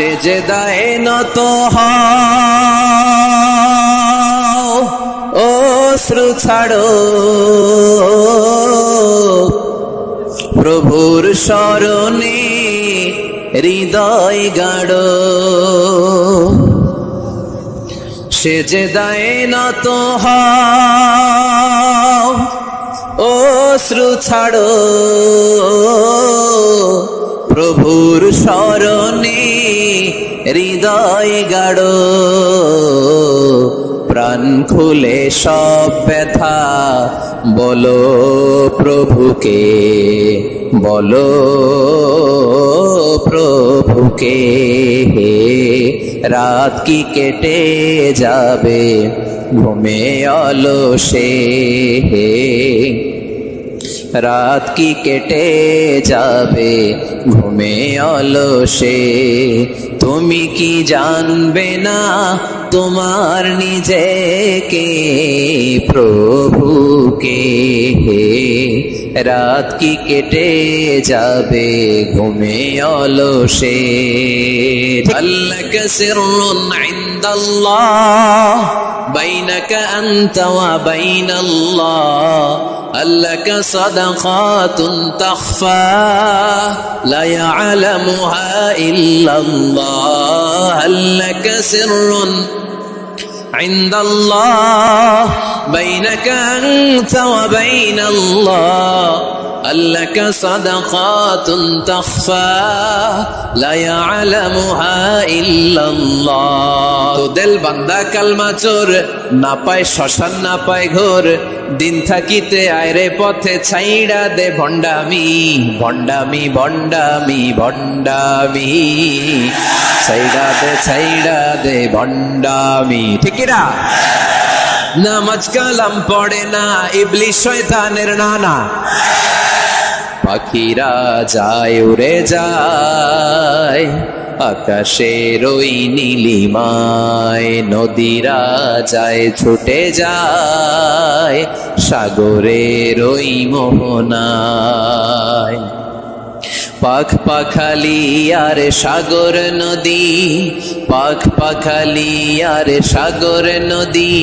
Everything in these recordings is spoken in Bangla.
সে যে দায়ে নত ও শ্রু ছাড়ো। প্রভুর স্মরণে হৃদয় গাড়ো সে যে দায়ে নত ও শ্রু ছাড়ো। প্রভুর স্মরণে হৃদয় গাড়ো প্রাণ খুলে সব ব্যথা। বলো প্রভুকে বলো প্রভুকে, হে রাত কি কেটে যাবে? ঘুমে অলসে রাত কি কেটে যাবে? ঘুমে অলসে। তুমি কি জানবে না তোমার নিজেকে? প্রভুকে রাত কি কেটে যাবে? ঘুমে অলসে। আল্লাহ বাইনাকা আনতা বাইন বাইনাল্লাহ। لك صدقات تخفى لا يعلمها إلا الله هل لك سر عند الله بينك أنت وبين الله لك صدقات تخفى لا يعلمها إلا الله তো দেল বান্দা কালমা চোর না পায় শ্মশান না পায় ঘোর দিন থাকিতে আয়রে পথে ছাইড়া দে ভণ্ডামি ভণ্ডামি ভণ্ডামি ভণ্ডামি ছাইড়া দে ছাইড়া দে ভণ্ডামি ঠিক না নামাজ কালাম পড়ে না ইবলিশ শয়তানের নানা পাখিরা যায় উড়ে যায়। আকাশের ওই নীলিমায় নদীরা যায় ছুটে যায়। সাগরের ওই মোহনায় পাখ পাখালি আর সাগর নদী পাখ পাখালি আর সাগর নদী,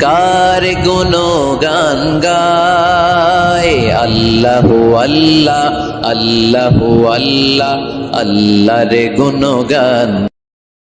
কার গুণ গান গায়? আল্লাহ আল্লাহ আল্লাহ আল্লাহ, আল্লাহর গুণ গান